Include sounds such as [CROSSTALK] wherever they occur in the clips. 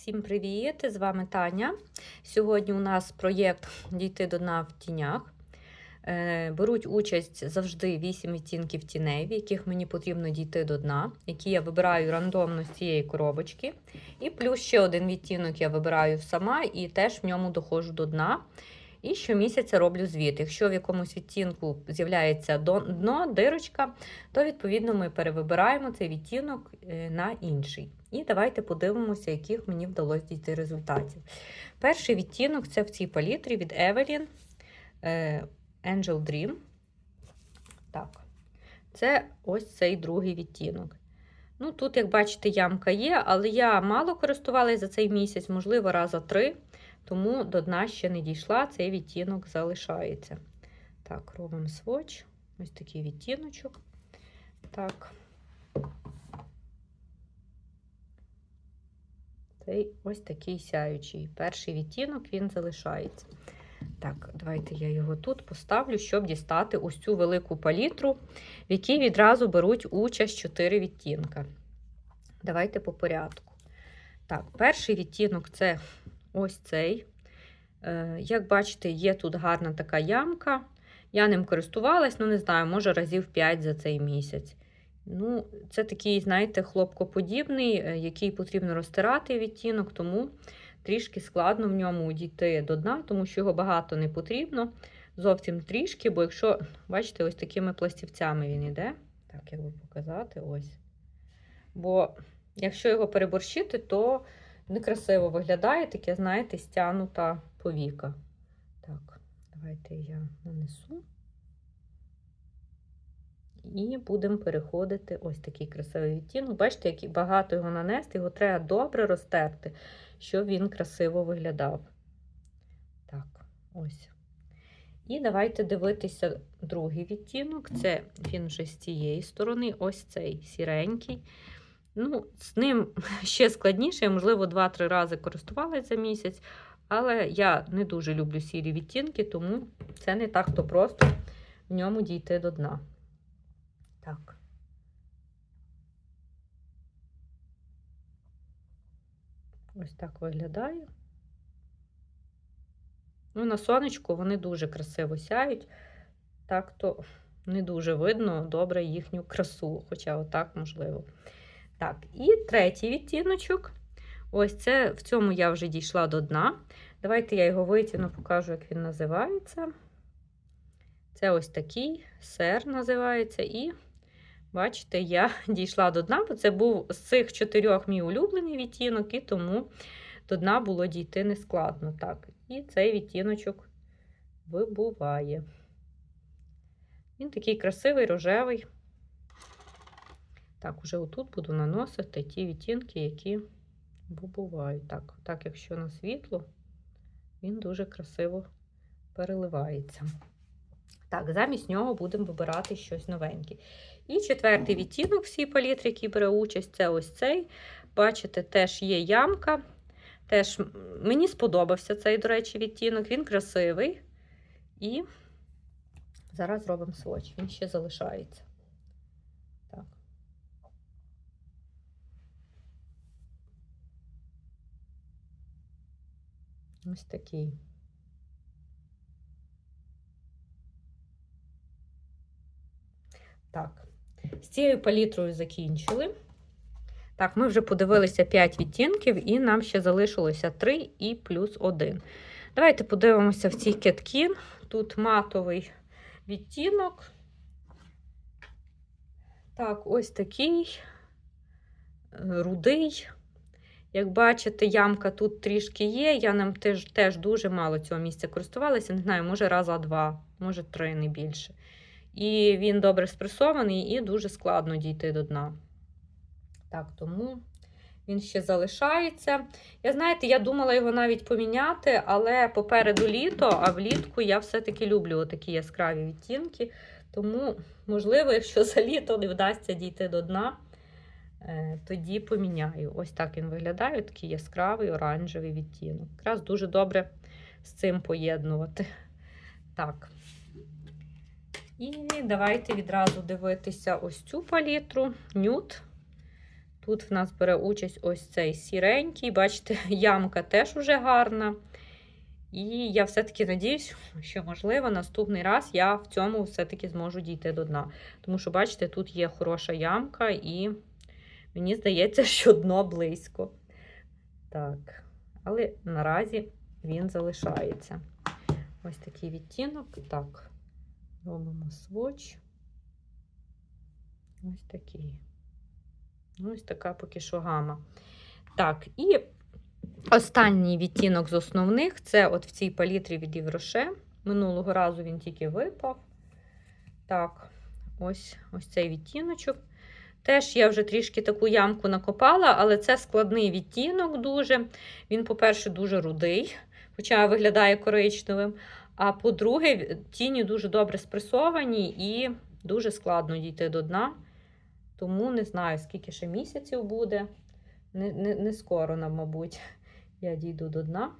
Всім привіт! З вами Таня. Сьогодні у нас проєкт Дійти до дна в тінях. Е, Беруть участь завжди 8 відтінків тіней, в яких мені потрібно дійти до дна, які я вибираю рандомно з цієї коробочки. І плюс ще один відтінок я вибираю сама і теж в ньому доходжу до дна. І щомісяця роблю звіт. Якщо в якомусь відтінку з'являється дно, дирочка, то відповідно ми перевибираємо цей відтінок е, на інший. І давайте подивимося, яких мені вдалося дійти результатів. Перший відтінок це в цій палітрі від Evelyn е, Angel Dream. Так, це ось цей другий відтінок. Ну, тут, як бачите, ямка є, але я мало користувалася за цей місяць, можливо, раза три, тому до дна ще не дійшла, цей відтінок залишається. Так, робимо сводч. Ось такий відтіночок. Так. Цей ось такий сяючий. Перший відтінок він залишається. Так, давайте я його тут поставлю, щоб дістати ось цю велику палітру, в якій відразу беруть участь 4 відтінка. Давайте по порядку. Так, перший відтінок це ось цей. Е, Як бачите, є тут гарна така ямка. Я ним користувалась, ну не знаю, може разів 5 за цей місяць. Ну, Це такий, знаєте, хлопкоподібний, е, який потрібно розтирати відтінок, тому трішки складно в ньому дійти до дна, тому що його багато не потрібно. Зовсім трішки, бо якщо, бачите, ось такими пластівцями він іде. Так, як би показати, ось. Бо якщо його переборщити, то некрасиво виглядає таке, знаєте, стягнута повіка. Так, давайте я нанесу. І будемо переходити ось такий красивий відтінок. Бачите, як багато його нанести, його треба добре розтерти, щоб він красиво виглядав. Так, ось. І давайте дивитися другий відтінок. Це він вже з цієї сторони, ось цей сіренький. Ну, З ним [LAUGHS] ще складніше, я, можливо, 2-3 рази користувалася за місяць, але я не дуже люблю сірі відтінки, тому це не так то просто в ньому дійти до дна. Так. Ось так виглядає. Ну, на сонечку вони дуже красиво сяють. Так то не дуже видно добре їхню красу, хоча отак можливо. Так, і третій відтіночок. Ось це в цьому я вже дійшла до дна. Давайте я його витягну, покажу, як він називається. Це ось такий сер називається. І бачите, я [LAUGHS] дійшла до дна, бо це був з цих чотирьох мій улюблений відтінок, і тому до дна було дійти нескладно. Так, і цей відтіночок вибуває. Він такий красивий, рожевий. Так, уже отут буду наносити ті відтінки, які вибувають. Так, так, якщо на світло, він дуже красиво переливається. Так, замість нього будемо вибирати щось новеньке. І четвертий відтінок всій палітрі, який бере участь, це ось цей. Бачите, теж є ямка. Теж мені сподобався цей, до речі, відтінок. Він красивий. І зараз робимо сводч. Він ще залишається. Так. Ось такий. Так, з цією палітрою закінчили. Так, ми вже подивилися 5 відтінків, і нам ще залишилося 3 і плюс 1. Давайте подивимося в цій кеткін. Тут матовий відтінок. Так, ось такий е, рудий. Як бачите, ямка тут трішки є. Я ним теж, теж дуже мало цього місця користувалася. Не знаю, може раза два, може три, не більше. І він добре спресований і дуже складно дійти до дна. Так, тому він ще залишається. Я, знаєте, я думала його навіть поміняти, але попереду літо, а влітку я все-таки люблю такі яскраві відтінки. Тому, можливо, якщо [LAUGHS] за літо не вдасться дійти до дна, е, тоді поміняю. Ось так він виглядає, такий яскравий оранжевий відтінок. Якраз дуже добре з цим поєднувати. Так. І давайте відразу дивитися ось цю палітру. Нюд. Тут в нас бере участь ось цей сіренький. Бачите, [LAUGHS] ямка теж уже гарна. І я все-таки надіюсь, що, можливо, наступний раз я в цьому все-таки зможу дійти до дна. Тому що, бачите, тут є хороша ямка, і мені здається, що дно близько. Так, але наразі він залишається. Ось такий відтінок. Так, робимо своч. Ось такий. Ось така поки що гама. Так, і останній відтінок з основних це от в цій палітрі від Євроше. Минулого разу він тільки випав. Так, ось ось цей відтіночок. Теж я вже трішки таку ямку накопала, але це складний відтінок дуже. Він, по-перше, дуже рудий, хоча виглядає коричневим. А по-друге, тіні дуже добре спресовані і дуже складно дійти до дна. Тому не знаю, скільки ще місяців буде. Не, не, не скоро, нам, мабуть, [LAUGHS] я дійду до дна.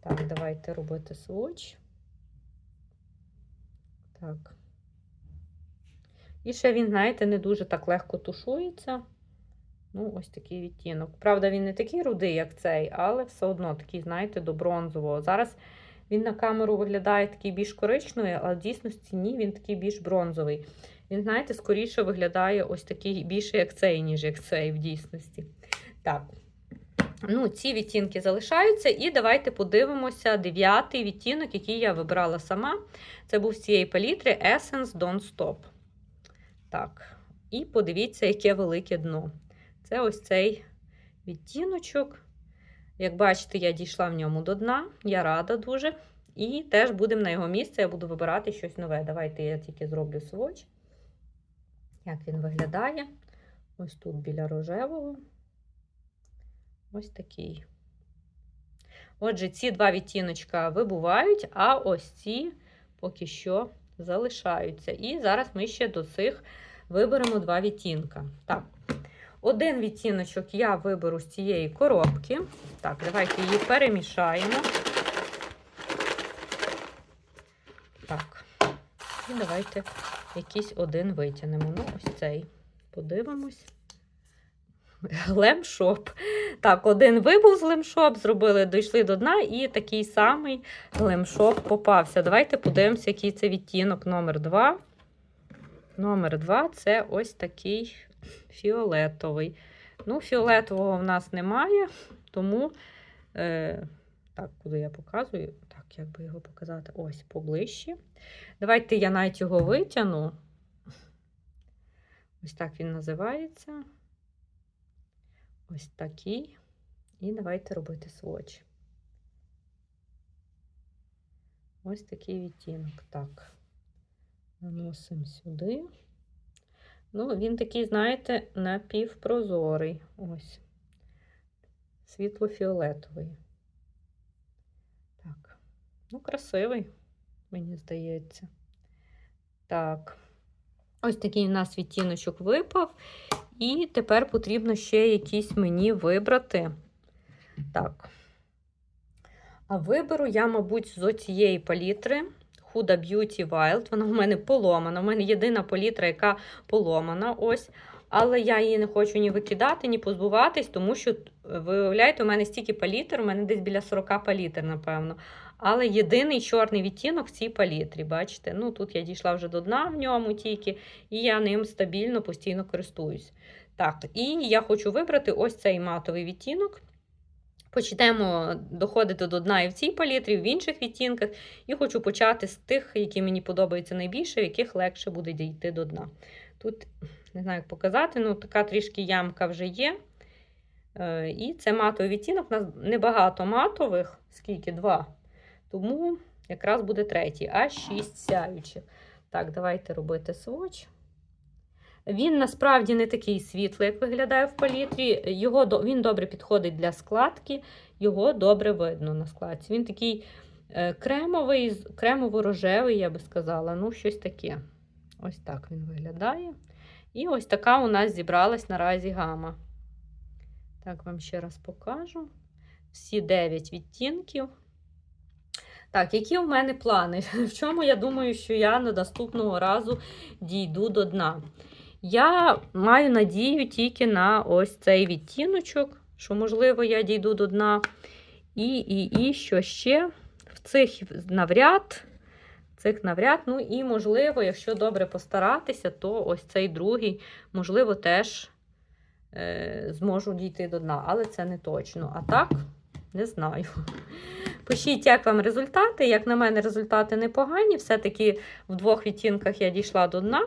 Так, давайте робити своч. Так. І ще він, знаєте, не дуже так легко тушується. Ну, ось такий відтінок. Правда, він не такий рудий, як цей, але все одно такий, знаєте, до бронзового. Зараз він на камеру виглядає такий більш коричневий, але в дійсності ні, він такий більш бронзовий. Він, знаєте, скоріше виглядає ось такий більше, як цей, ніж як цей в дійсності. Так. Ну, ці відтінки залишаються. І давайте подивимося дев'ятий відтінок, який я вибрала сама. Це був з цієї палітри Essence Don't Stop. Так, і подивіться, яке велике дно. Це ось цей відтіночок. Як бачите, я дійшла в ньому до дна, я рада дуже. І теж будемо на його місце, я буду вибирати щось нове. Давайте я тільки зроблю своч. Як він виглядає? Ось тут біля рожевого. Ось такий. Отже, ці два відтіночка вибувають, а ось ці поки що залишаються. І зараз ми ще до цих виберемо два відтінка. Так, один відтіночок я виберу з цієї коробки. Так, давайте її перемішаємо. Так, і давайте якийсь один витягнемо. Ну, ось цей. Подивимось. Глемшоп. Так, один вибув з глемшоп, зробили, дійшли до дна, і такий самий глемшоп попався. Давайте подивимося, який це відтінок номер 2. Номер 2 це ось такий фіолетовий. Ну, фіолетового в нас немає, тому, е, так, куди я показую? Так, як би його показати? Ось поближче. Давайте я навіть його витягну. Ось так він називається. Ось такий. І давайте робити своч. Ось такий відтінок. Так, наносимо сюди. Ну, він такий, знаєте, напівпрозорий. Ось. Світло-фіолетовий. Так, ну, красивий, мені здається. Так. Ось такий у нас відтіночок випав. І тепер потрібно ще якісь мені вибрати. Так. А виберу я, мабуть, з цієї палітри Huda Beauty Wild. Вона у мене поломана. У мене єдина палітра, яка поломана. ось. Але я її не хочу ні викидати, ні позбуватись, тому що, виявляєте, у мене стільки палітр, у мене десь біля 40 палітр, напевно. Але єдиний чорний відтінок в цій палітрі. Бачите? Ну, Тут я дійшла вже до дна в ньому тільки, і я ним стабільно постійно користуюсь. Так, і я хочу вибрати ось цей матовий відтінок. Почнемо доходити до дна і в цій палітрі, в інших відтінках. І хочу почати з тих, які мені подобаються найбільше, в яких легше буде дійти до дна. Тут, не знаю, як показати, ну така трішки ямка вже є. Е, І це матовий відтінок. У нас небагато матових, скільки? Два. Тому якраз буде третій, а шість сяючих. Так, давайте робити своч. Він насправді не такий світлий, як виглядає в палітрі. Його, Він добре підходить для складки, його добре видно на складці. Він такий е, кремовий, кремово-рожевий, я би сказала. Ну, щось таке. Ось так він виглядає. І ось така у нас зібралась наразі гама. Так, вам ще раз покажу. Всі 9 відтінків. Так, які у мене плани? [LAUGHS] В чому я думаю, що я на наступного разу дійду до дна? Я маю надію тільки на ось цей відтіночок, що, можливо, я дійду до дна. І, і, і що ще? В цих навряд. Цих навряд. Ну і, можливо, якщо добре постаратися, то ось цей другий, можливо, теж е, зможу дійти до дна, але це не точно. А так, не знаю. Пишіть, як вам результати. Як на мене, результати непогані. Все-таки в двох відтінках я дійшла до дна.